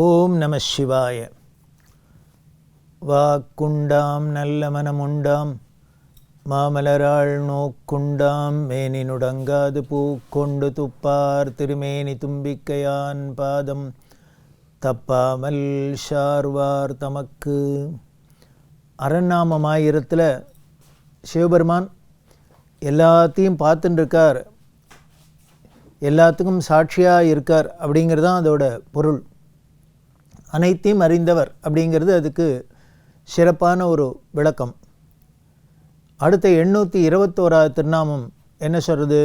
ஓம் நம சிவாய. வாக்குண்டாம் நல்ல மனமுண்டாம் மாமலராள் நோக்குண்டாம் மேனி நுடங்காது பூக்கொண்டு துப்பார் திருமேனி தும்பிக்கையான் பாதம் தப்பாமல் ஷார்வார் தமக்கு. அரண்நாமமாயிரத்தில் சிவபெருமான் எல்லாத்தையும் பார்த்துட்டுருக்கார். எல்லாத்துக்கும் சாட்சியாக இருக்கார் அப்படிங்கிறது தான் அதோட பொருள். அனைத்தையும் அறிந்தவர் அப்படிங்கிறது அதுக்கு சிறப்பான ஒரு விளக்கம். அடுத்த எண்ணூற்றி இருபத்தோராவது திருநாமம் என்ன சொல்கிறது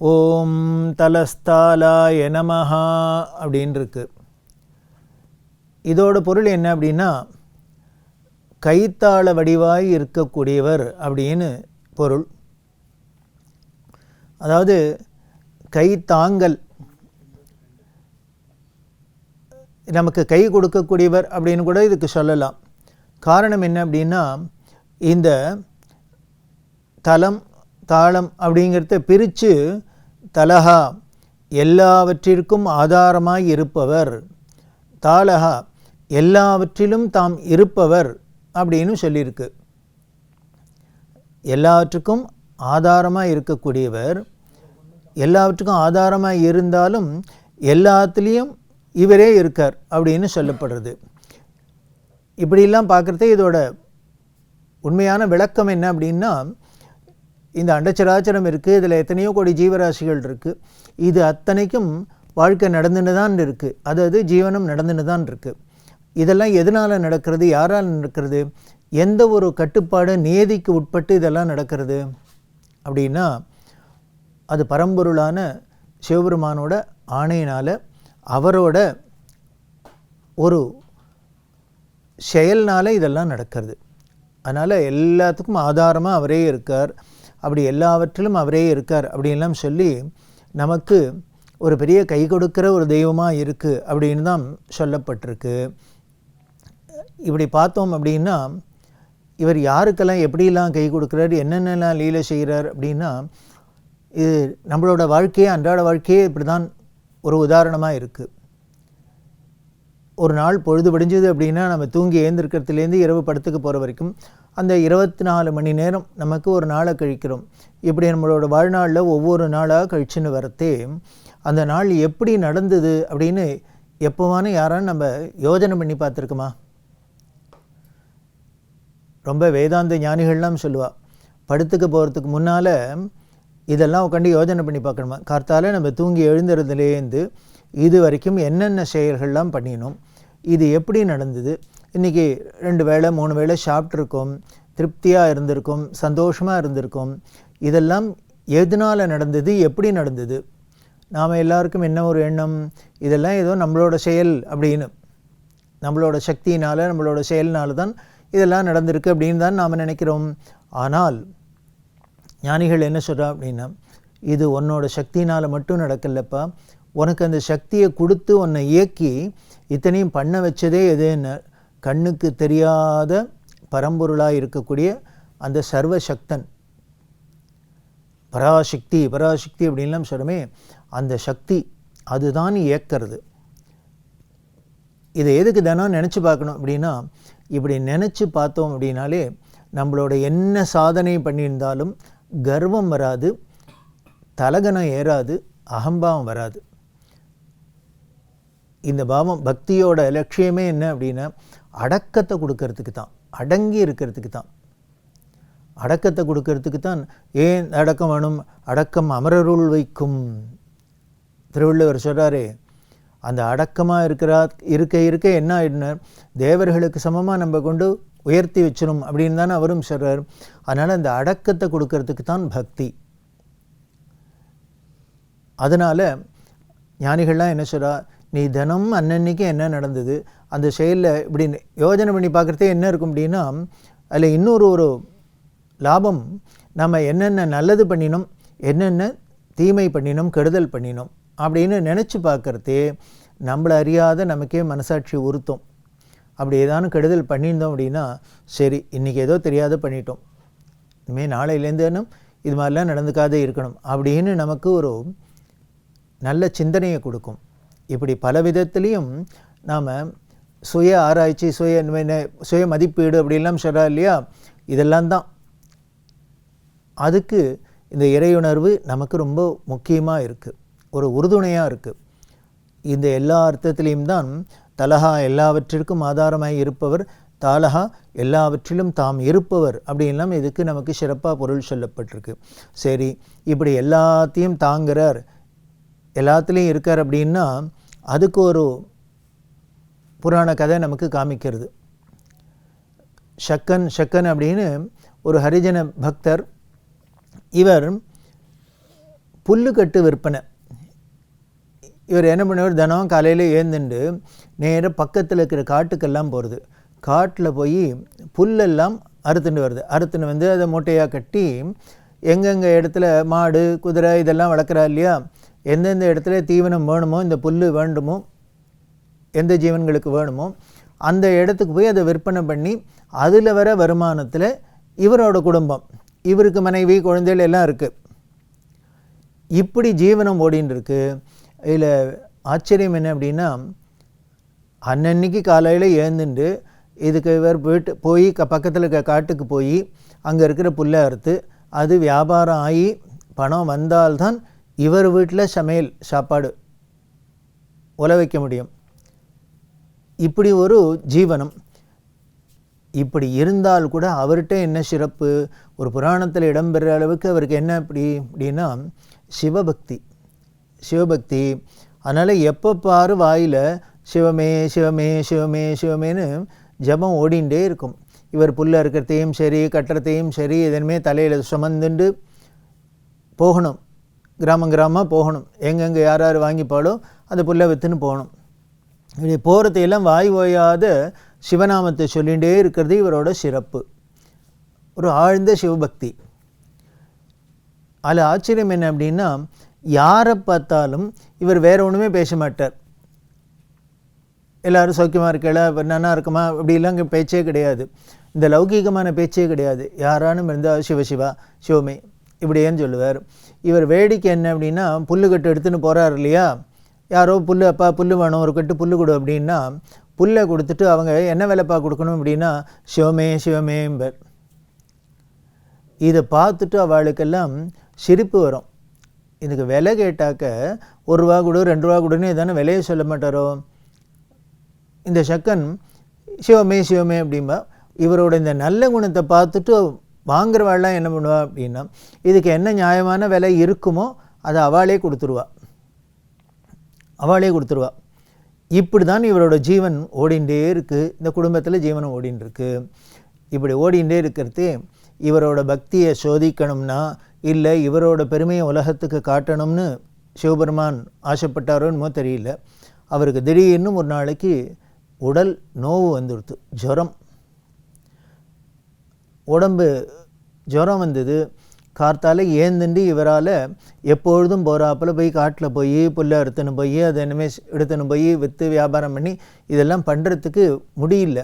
ஓம் தலஸ்தாலாய நமஹா அப்படின்னு இருக்கு இதோட பொருள் என்ன அப்படின்னா கைத்தாள வடிவாய் இருக்கக்கூடியவர் அப்படின்னு பொருள். அதாவது கைத்தாங்கல் நமக்கு கை கொடுக்கக்கூடியவர் அப்படின்னு கூட இதுக்கு சொல்லலாம். காரணம் என்ன அப்படின்னா இந்த தலம் தாளம் அப்படிங்கிறத பிரித்து தலஹா எல்லாவற்றிற்கும் ஆதாரமாய் இருப்பவர். தாளஹா எல்லாவற்றிலும் தாம் இருப்பவர் அப்படின்னு சொல்லியிருக்கு. எல்லாவற்றுக்கும் ஆதாரமாக இருக்கக்கூடியவர். எல்லாவற்றுக்கும் ஆதாரமாக இருந்தாலும் எல்லாத்துலேயும் இவரே இருக்கார் அப்படின்னு சொல்லப்படுறது. இப்படிலாம் பார்க்குறதே இதோட உண்மையான விளக்கம் என்ன அப்படின்னா இந்த அண்டச்சராச்சரம் இருக்குது இதில் எத்தனையோ கோடி ஜீவராசிகள் இருக்குது இது அத்தனைக்கும் வாழ்க்கை நடந்துன்னு தான் இருக்குது அதாவது ஜீவனம் நடந்துன்னு தான் இருக்குது இதெல்லாம் எதனால் நடக்கிறது யாரால் நடக்கிறது எந்த ஒரு கட்டுப்பாடு நியதிக்கு உட்பட்டு இதெல்லாம் நடக்கிறது அப்படின்னா அது பரம்பொருளான சிவபெருமானோட ஆணையினால் அவரோட ஒரு செயல்னால் இதெல்லாம் நடக்கிறது. அதனால் எல்லாத்துக்கும் ஆதாரமாக அவரே இருக்கார். அப்படி எல்லாவற்றிலும் அவரே இருக்கார் அப்படின்லாம் சொல்லி நமக்கு ஒரு பெரிய கை கொடுக்கிற ஒரு தெய்வமாக இருக்குது அப்படின்னு தான் சொல்லப்பட்டிருக்கு. இப்படி பார்த்தோம் அப்படின்னா இவர் யாருக்கெல்லாம் எப்படிலாம் கை கொடுக்குறாரு என்னென்னலாம் லீலை செய்கிறார் அப்படின்னா இது நம்மளோட வாழ்க்கையே அன்றாட வாழ்க்கையே இப்படி தான் ஒரு உதாரணமாக இருக்குது ஒரு நாள் பொழுது விடிஞ்சது அப்படின்னா நம்ம தூங்கி ஏந்திருக்கிறதுலேருந்து இரவு படத்துக்கு போகிற வரைக்கும் அந்த இருபத்தி நாலு மணி நேரம் நமக்கு ஒரு நாளை கழிக்கிறோம். இப்படி நம்மளோட வாழ்நாளில் ஒவ்வொரு நாளாக கழிச்சுன்னு வரத்தே அந்த நாள் எப்படி நடந்தது அப்படின்னு எப்போவான யாரான்னு நம்ம யோஜனை பண்ணி பார்த்துருக்குமா? ரொம்ப வேதாந்த ஞானிகள்லாம் சொல்லுவாள் படுத்துக்க போகிறதுக்கு முன்னால் இதெல்லாம் உட்காந்து யோஜனை பண்ணி பார்க்கணுமா? கார்த்தால நம்ம தூங்கி எழுந்துறதுலேருந்து இது வரைக்கும் என்னென்ன செயல்கள்லாம் பண்ணினோம்? இது எப்படி நடந்தது? இன்றைக்கி ரெண்டு வேளை மூணு வேளை சாப்பிட்ருக்கோம் திருப்தியாக இருந்திருக்கும். சந்தோஷமாக இருந்திருக்கும். இதெல்லாம் எதனால் நடந்தது? எப்படி நடந்தது? நாம் எல்லாருக்கும் என்ன ஒரு எண்ணம்? இதெல்லாம் ஏதோ நம்மளோட செயல் அப்படின்னு. நம்மளோட சக்தியினால் நம்மளோட செயல்னால தான் இதெல்லாம் நடந்திருக்கு அப்படின்னு தான் நாம் நினைக்கிறோம். ஆனால் ஞானிகள் என்ன சொல்கிறா அப்படின்னா இது உன்னோட சக்தினால் மட்டும் நடக்கலப்பா. உனக்கு அந்த சக்தியை கொடுத்து உன்னை இயக்கி இத்தனையும் பண்ண வச்சதே எதுன்னு கண்ணுக்கு தெரியாத பரம்பொருளாக இருக்கக்கூடிய அந்த சர்வசக்தன். பராசக்தி பராசக்தி அப்படின்லாம் சொல்கிறோமே அந்த சக்தி அதுதான் இயக்கிறது. இதை எதுக்கு தினம் நினச்சி பார்க்கணும் அப்படின்னா இப்படி நினச்சி பார்த்தோம் அப்படின்னாலே நம்மளோட என்ன சாதனை பண்ணியிருந்தாலும் கர்வம் வராது தலகனம் ஏறாது அகம்பாவம் வராது. இந்த பாவம் பக்தியோட லட்சியமே என்ன அப்படின்னா அடக்கத்தை கொடுக்கறதுக்கு தான் அடங்கி இருக்கிறதுக்கு தான். அடக்கத்தை கொடுக்கறதுக்கு தான் ஏன் அடக்கம் வேணும்? அடக்கம் அமரருள் வைக்கும். திருவள்ளுவர் சொல்கிறாரே அந்த அடக்கமாக இருக்கிறா இருக்க இருக்க என்ன ஆயிடுனர் தேவர்களுக்கு சமமாக நம்ம கொண்டு உயர்த்தி வச்சிடும் அப்படின்னு தானே அவரும் சொல்கிறார் அதனால் அந்த அடக்கத்தை கொடுக்கறதுக்கு தான் பக்தி. அதனால் ஞானிகள்லாம் என்ன சொல்கிறா நீ தினம் அன்னன்னைக்கு என்ன நடந்தது? அந்த செயலில் இப்படி யோஜனை பண்ணி பார்க்குறதே என்ன இருக்கும் அப்படின்னா அதில் இன்னொரு ஒரு லாபம் நம்ம என்னென்ன நல்லது பண்ணினோம் என்னென்ன தீமை பண்ணினோம் கெடுதல் பண்ணினோம் அப்படின்னு நினச்சி பார்க்குறதே நம்மளை அறியாத நமக்கே மனசாட்சி உறுத்தும். அப்படி ஏதானும் கெடுதல் பண்ணியிருந்தோம் அப்படின்னா சரி இன்றைக்கி ஏதோ தெரியாத பண்ணிட்டோம். இனிமேல் நாளையிலேருந்தேனும் இது மாதிரிலாம் நடந்துக்காதே இருக்கணும் அப்படின்னு நமக்கு ஒரு நல்ல சிந்தனையை கொடுக்கும். இப்படி பல விதத்துலேயும் நாம் சுய ஆராய்ச்சி சுய சுய மதிப்பீடு அப்படிலாம் சொல்கிறா இல்லையா? இதெல்லாம் தான். அதுக்கு இந்த இறையுணர்வு நமக்கு ரொம்ப முக்கியமாக இருக்குது ஒரு உறுதுணையாக இருக்குது இந்த எல்லா அர்த்தத்துலேயும் தான் தலஹா எல்லாவற்றிற்கும் ஆதாரமாய் இருப்பவர் தாலஹா எல்லாவற்றிலும் தாம் இருப்பவர் அப்படின்லாம் இதுக்கு நமக்கு சிறப்பாக பொருள் சொல்லப்பட்டிருக்கு. சரி இப்படி எல்லாத்தையும் தாங்குறார் எல்லாத்துலேயும் இருக்கார் அப்படின்னா அதுக்கு ஒரு புராண கதை நமக்கு காமிக்கிறது. ஷக்கன் ஷக்கன் அப்படின்னு ஒரு ஹரிஜன பக்தர் இவர் புல்லுக்கட்டு விற்பனை. இவர் என்ன பண்ணுவார்? தினம் காலையில் ஏந்துண்டு நேராக பக்கத்தில் இருக்கிற காட்டுக்கெல்லாம் போகிறது காட்டில் போய் புல்லெல்லாம் அறுத்துட்டு வருது. அறுத்துன்னு வந்து அதை மூட்டையாக கட்டி எங்கெங்கே இடத்துல மாடு குதிரை இதெல்லாம் வளர்க்குறா இல்லையா? எந்தெந்த இடத்துல தீவனம் வேணுமோ இந்த புல் வேண்டுமோ எந்த ஜீவன்களுக்கு வேணுமோ அந்த இடத்துக்கு போய் அதை விற்பனை பண்ணி அதில் வர வருமானத்தில் இவரோட குடும்பம். இவருக்கு மனைவி குழந்தைகள் எல்லாம் இருக்குது இப்படி ஜீவனம் ஓடின்னு இருக்குது இதில் ஆச்சரியம் என்ன அப்படின்னா அன்னன்னைக்கு காலையில் ஏந்துண்டு இதுக்கு இவர் வீட்டு போய் க பக்கத்தில் இருக்க காட்டுக்கு போய் அங்கே இருக்கிற புல்லை அறுத்து அது வியாபாரம் ஆகி பணம் வந்தால்தான் இவர் வீட்டில் சமையல் சாப்பாடு உல வைக்க முடியும். இப்படி ஒரு ஜீவனம். இப்படி இருந்தால் கூட அவர்கிட்ட என்ன சிறப்பு? ஒரு புராணத்தில் இடம்பெற அளவுக்கு அவருக்கு என்ன அப்படி அப்படின்னா சிவபக்தி. சிவபக்தி. அதனால் எப்போ பாரு வாயில் சிவமே சிவமே சிவமே சிவமேன்னு ஜபம் ஓடிண்டே இருக்கும். இவர் புல்ல இருக்கிறதையும் சரி கட்டுறதையும் சரி எதனுமே தலையில் சுமந்துண்டு போகணும். கிராமம் கிராமமாக போகணும். எங்கெங்கே யார் யார் வாங்கிப்பாலோ அந்த புல்லை விற்றுன்னு போகணும். இப்படி போகிறதையெல்லாம் வாய் ஓயாத சிவநாமத்தை சொல்லிகிட்டே இருக்கிறது இவரோட சிறப்பு. ஒரு ஆழ்ந்த சிவபக்தி. அதில் ஆச்சரியம் என்ன அப்படின்னா யாரை பார்த்தாலும் இவர் வேறு ஒன்றுமே பேச மாட்டார். எல்லாரும் சௌக்கியமாக இருக்கல நன்னா இருக்குமா? அப்படிலாம் இங்கே பேச்சே கிடையாது. இந்த லௌகீகமான பேச்சே கிடையாது. யாரானும் இருந்தால் சிவசிவா சிவமே இப்படியேன்னு சொல்லுவார். இவர் வேடிக்கை என்ன அப்படின்னா புல்லுக்கட்டு எடுத்துன்னு போகிறார் இல்லையா? யாரோ புல் அப்பா புல் வேணும் ஒரு கட்டு புல் கொடு அப்படின்னா புல்லை கொடுத்துட்டு அவங்க என்ன வேலைப்பா கொடுக்கணும் அப்படின்னா சிவமே சிவமேம்பர். இதை பார்த்துட்டு அவளுக்கெல்லாம் சிரிப்பு வரும். இதுக்கு விலை கேட்டாக்க ஒரு ரூபா கொடு ரெண்டு ரூபா கொடுன்னு தானே விலையை சொல்ல மாட்டாரோ? இந்த சக்கன் சிவமே சிவமே அப்படிம்பா இவரோட இந்த நல்ல குணத்தை பார்த்துட்டு வாங்குறவாள்லாம் என்ன பண்ணுவா அப்படின்னா இதுக்கு என்ன நியாயமான விலை இருக்குமோ அதை அவளே கொடுத்துருவா. அவளே கொடுத்துருவா. இப்படி தான் இவரோட ஜீவன் ஓடிண்டே இருக்குது இந்த குடும்பத்தில் ஜீவனம் ஓடின்னு இருக்கு இப்படி ஓடிண்டே இருக்கிறது இவரோட பக்தியை சோதிக்கணும்னா இல்லை இவரோட பெருமையை உலகத்துக்கு காட்டணும்னு சிவபெருமான் ஆசைப்பட்டாரோன்னுமோ தெரியல. அவருக்கு திடீர்னு ஒரு நாளைக்கு உடல் நோவு வந்துடுத்து ஜுரம். உடம்பு ஜுரம் வந்தது. கார்த்தால் ஏந்துண்டு இவரால் எப்பொழுதும் போகிறாப்புல போய் காட்டில் போய் புல்லை அறுத்துன்னு போய் அதை என்னமே எடுத்துன்னு போய் விற்று வியாபாரம் பண்ணி இதெல்லாம் பண்ணுறதுக்கு முடியல.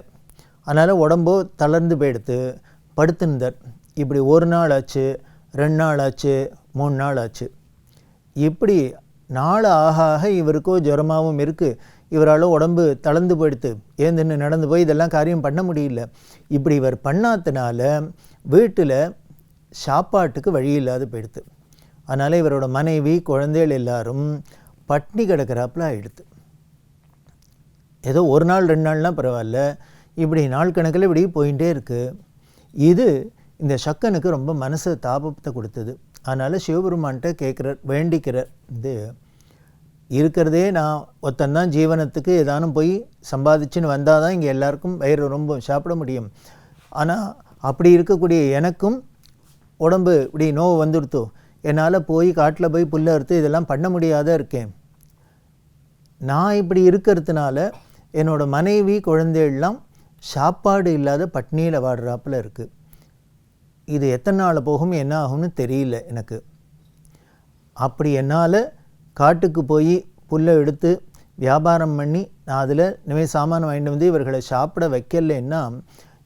அதனால் உடம்போ தளர்ந்து போயிடுத்து படுத்துருந்தார். இப்படி ஒரு நாள் ஆச்சு. ரெண்டு நாள் ஆச்சு மூணு நாள் ஆச்சு இப்படி நாள் ஆக ஆக இவருக்கோ ஜுரமாகவும் இருக்குது இவரால் உடம்பு தளர்ந்து போயிடுத்து. ஏந்துன்னு நடந்து போய் இதெல்லாம் காரியம் பண்ண முடியல. இப்படி இவர் பண்ணாதனால வீட்டில் சாப்பாட்டுக்கு வழி இல்லாத போயிடுத்து. அதனால் இவரோட மனைவி குழந்தைகள் எல்லாரும் பட்னி கிடக்கிறாப்புல ஆகிடுது ஏதோ ஒரு நாள் ரெண்டு நாள்லாம் பரவாயில்ல. இப்படி நாள் கணக்கில் இப்படி போயிட்டே இருக்குது இது இந்த சக்கனுக்கு ரொம்ப மனசு தாபத்தை கொடுத்தது. அதனால் சிவபெருமான்கிட்ட கேட்குறார் வேண்டிக்கிறார். இது இருக்கிறதே நான் ஒருத்தந்தான் ஜீவனத்துக்கு ஏதானும் போய் சம்பாதிச்சுன்னு வந்தால் தான் இங்கே எல்லாருக்கும் வயிறு ரொம்ப சாப்பிட முடியும். ஆனால் அப்படி இருக்கக்கூடிய எனக்கும் உடம்பு இப்படி நோவு வந்துடுத்தோ. என்னால் போய் காட்டில் போய் புல்லை அறுத்து இதெல்லாம் பண்ண முடியாத இருக்கேன். நான் இப்படி இருக்கிறதுனால என்னோட மனைவி குழந்தைகள்லாம் சாப்பாடு இல்லாத பட்னியில் வாடுறாப்புல இருக்குது இது எத்தனை நாள் போகும் என்ன ஆகும்னு தெரியல எனக்கு. அப்படி என்னால் காட்டுக்கு போய் புல்லை எடுத்து வியாபாரம் பண்ணி நான் அதில் இனிமேல் சாமான் வாங்கிட்டு வந்து இவர்களை சாப்பிட வைக்கலைன்னா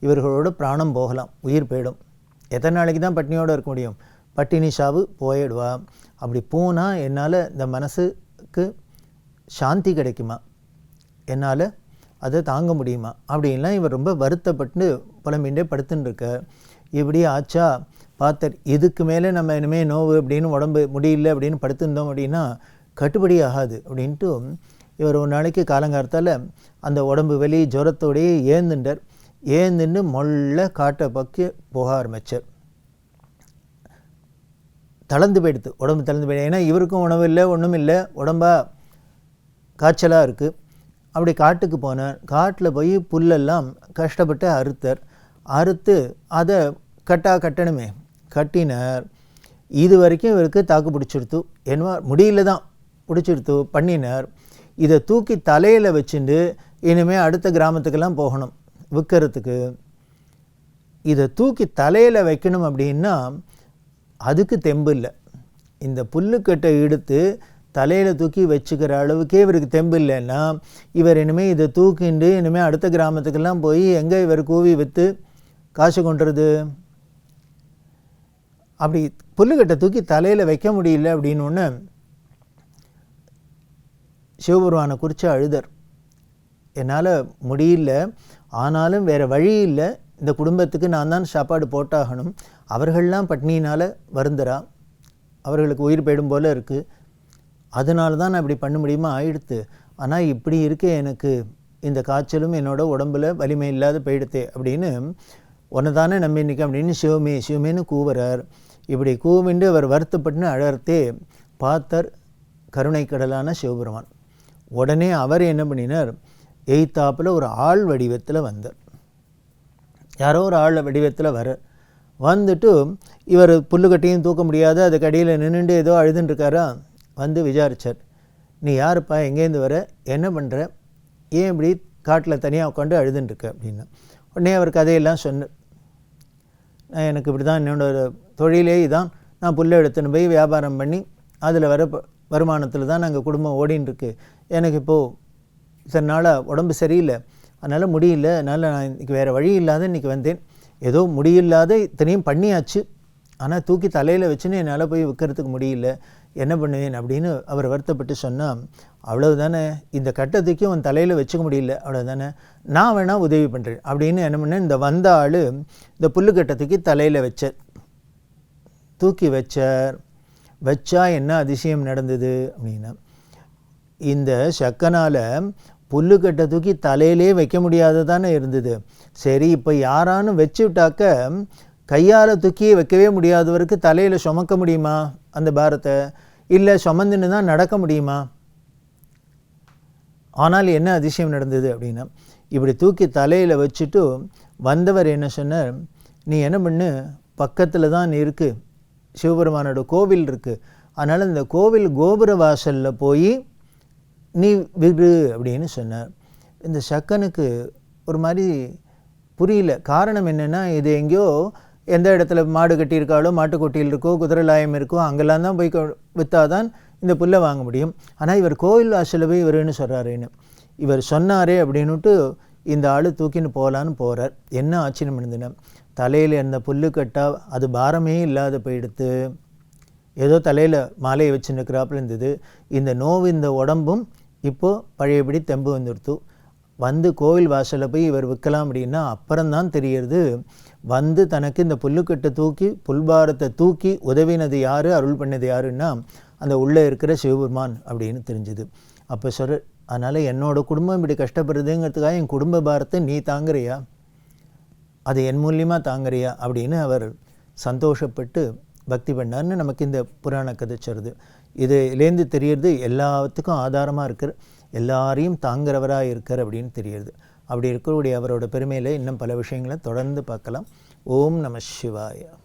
இவர்களோட பிராணம் போகலாம் உயிர் போயிடும். எத்தனை நாளைக்கு தான் பட்னியோடு இருக்க முடியும்? பட்டினி சாவு போயிடுவா. அப்படி போனால் என்னால் இந்த மனசுக்கு சாந்தி கிடைக்குமா? என்னால் அதை தாங்க முடியுமா? அப்படின்லாம் இவர் ரொம்ப வருத்தப்பட்டு புலம்பின்றே படுத்துன்னு இருக்க இப்படி ஆச்சா? பார்த்தர் இதுக்கு மேலே நம்ம இனிமேல் நோவு அப்படின்னு உடம்பு முடியல அப்படின்னு படுத்திருந்தோம் அப்படின்னா கட்டுப்படி ஆகாது அப்படின்ட்டு இவர் ஒரு நாளைக்கு காலங்காலத்தால் அந்த உடம்பு வெளி ஜுரத்தோடையே ஏந்துண்டார். ஏந்துன்னு மொல்ல காட்டை பக்கி போக ஆரம்பித்தார் தளர்ந்து போயிடுது உடம்பு தளர்ந்து போயிடுது ஏன்னா இவருக்கும் உணவு இல்லை ஒன்றும் இல்லை உடம்பா காய்ச்சலாக இருக்குது அப்படி காட்டுக்கு போனார். காட்டில் போய் புல்லெல்லாம் கஷ்டப்பட்டு அறுத்தார். அறுத்து அதை கட்டா கட்டணுமே. கட்டினர். இது வரைக்கும் இவருக்கு தாக்கு பிடிச்சிருத்து. என்ன முடியல தான். பிடிச்சிருத்து பண்ணினர். இதை தூக்கி தலையில் வச்சுட்டு இனிமேல் அடுத்த கிராமத்துக்கெல்லாம் போகணும் விற்கிறதுக்கு. இதை தூக்கி தலையில் வைக்கணும் அப்படின்னா அதுக்கு தெம்பு இல்லை. இந்த புல்லுக்கட்டை எடுத்து தலையில் தூக்கி வச்சுக்கிற அளவுக்கே இவருக்கு தெம்பு இல்லைன்னா இவர் இனிமேல் இதை தூக்கிண்டு இனிமேல் அடுத்த கிராமத்துக்கெல்லாம் போய் எங்கே இவர் கூவி விற்று காசு கொண்டுறது. அப்படி புல்லுக்கட்டை தூக்கி தலையில் வைக்க முடியல அப்படின்னு ஒன்று சிவபெருமானை குறித்து அழுதர். என்னால் முடியல ஆனாலும் வேறு வழி இல்லை. இந்த குடும்பத்துக்கு நான் தான் சாப்பாடு போட்டாகணும். அவர்கள்லாம் பட்னியினால் வருந்தரா? அவர்களுக்கு உயிர் போயிடும் போல் இருக்குது அதனால தான் நான் இப்படி பண்ண முடியுமா? ஆயிடுத்து. ஆனால் இப்படி இருக்க எனக்கு. இந்த காய்ச்சலும் என்னோட உடம்புல வலிமை இல்லாத போயிடுத்தே அப்படின்னு ஒன்று தானே நம்பி நிற்க அப்படின்னு சிவமே சிவமேன்னு கூவுறார். இப்படி கூவிண்டு அவர் வருத்தப்பட்டுன்னு அழறத்தே பார்த்தர் கருணை கடலான சிவபெருமான். உடனே அவர் என்ன பண்ணினார்? எய்த்தாப்பில் ஒரு ஆள் வடிவத்தில் வந்தார். யாரோ ஒரு ஆள் வடிவத்தில் வர வந்துட்டு இவர் புல்லுக்கட்டையும் தூக்க முடியாத அதுக்கு அடியில் நின்றுட்டு ஏதோ அழுதுன்ட்ருக்காரா வந்து விசாரிச்சார். நீ யாருப்பா? எங்கேருந்து வர? என்ன பண்ணுற ஏன் இப்படி காட்டில் தனியாக உட்காந்து அழுதுன்ட்டுருக்க அப்படின்னு. உடனே அவர் கதையெல்லாம் சொன்னார். எனக்கு இப்படி தான் என்னோட தொழிலே இதான். நான் புல்லை எடுத்துன்னு போய் வியாபாரம் பண்ணி அதில் வர வருமானத்தில் தான் நாங்கள் குடும்பம் ஓடின்னு இருக்கு எனக்கு இப்போது சில நாளாக உடம்பு சரியில்லை. அதனால் முடியல. அதனால் நான் இன்றைக்கி வேறு வழி இல்லாத இன்றைக்கி வந்தேன். ஏதோ முடியில்லாத இத்தனையும் பண்ணியாச்சு. ஆனால் தூக்கி தலையில் வச்சுன்னு என்னால் போய் விற்கிறதுக்கு முடியல. என்ன பண்ணுவேன் அப்படின்னு அவர் வருத்தப்பட்டு சொன்னால் அவ்வளவுதானே இந்த கட்டத்துக்கு உன் தலையில் வச்சுக்க முடியல அவ்வளோதானே நான் வேணால் உதவி பண்ணுறேன் அப்படின்னு என்ன பண்ணேன் இந்த வந்த ஆள் இந்த புல்லு கட்டத்துக்கு தலையில் வச்சார். தூக்கி வச்சார். வச்சா என்ன அதிசயம் நடந்தது அப்படின்னா இந்த சக்கனால் புல்லுக்கட்டை தூக்கி தலையிலே வைக்க முடியாததானே இருந்தது. சரி இப்போ யாரானும் வச்சு விட்டாக்க கையால் தூக்கி வைக்கவே முடியாதவருக்கு தலையில் சுமக்க முடியுமா அந்த பாரத்தை? இல்லை சுமந்துன்னு தான் நடக்க முடியுமா? ஆனால் என்ன அதிசயம் நடந்தது அப்படின்னா இப்படி தூக்கி தலையில் வச்சுட்டு வந்தவர் என்ன சொன்னார் நீ என்ன பண்ணு? பக்கத்தில் தான் இருக்குது சிவபெருமானோட கோவில் இருக்குது அதனால் இந்த கோவில் கோபுர வாசலில் போய் நீ விடு அப்படின்னு சொன்னார். இந்த சக்கனுக்கு ஒரு மாதிரி புரியல. காரணம் என்னென்னா இது எங்கேயோ எந்த இடத்துல மாடு கட்டியிருக்காளோ மாட்டுக்கொட்டியில் இருக்கோ குதிரை லாயம் இருக்கோ அங்கெல்லாம் தான் போய் விற்றாதான் இந்த புல்லை வாங்க முடியும். ஆனால் இவர் கோயில் வாசலில் போய் இவருன்னு சொல்கிறாருன்னு இவர் சொன்னாரே அப்படின்னுட்டு இந்த ஆள் தூக்கின்னு போகலான்னு போகிறார் என்ன ஆச்சரியம் இருந்ததுன்னா தலையில் இருந்த புல்லு கட்டால் அது பாரமே இல்லாத போயிடுத்து. ஏதோ தலையில் மாலையை வச்சு நிற்கிறாப்புல இருந்தது. இந்த நோவு இந்த உடம்பும் இப்போது பழையபடி தெம்பு வந்துடுத்து. வந்து கோவில் வாசலில் போய் இவர் விற்கலாம் அப்படின்னா அப்புறம்தான் தெரியறது. வந்து தனக்கு இந்த புல்லுக்கட்டை தூக்கி புல்பாரத்தை தூக்கி உதவினது யார் அருள் பண்ணது யாருன்னா அந்த உள்ளே இருக்கிற சிவபெருமான் அப்படின்னு தெரிஞ்சுது. அப்போ சொல்ற அதனால் என்னோடய குடும்பம் இப்படி கஷ்டப்படுறதுங்கிறதுக்காக என் குடும்ப பாரத்தை நீ தாங்குறியா? அது என் மூலியமாக தாங்குறியா? அப்படின்னு அவர் சந்தோஷப்பட்டு பக்தி பண்ணார்னு நமக்கு இந்த புராண கதை சொல்லுது. இதுலேருந்து தெரியறது எல்லாத்துக்கும் ஆதாரமாக இருக்கிற எல்லாரையும் தாங்குறவராக இருக்கார் அப்படின்னு தெரியுது. அப்படி இருக்கக்கூடிய அவரோட பெருமையில் இன்னும் பல விஷயங்களை தொடர்ந்து பார்க்கலாம். ஓம் நம சிவாயா.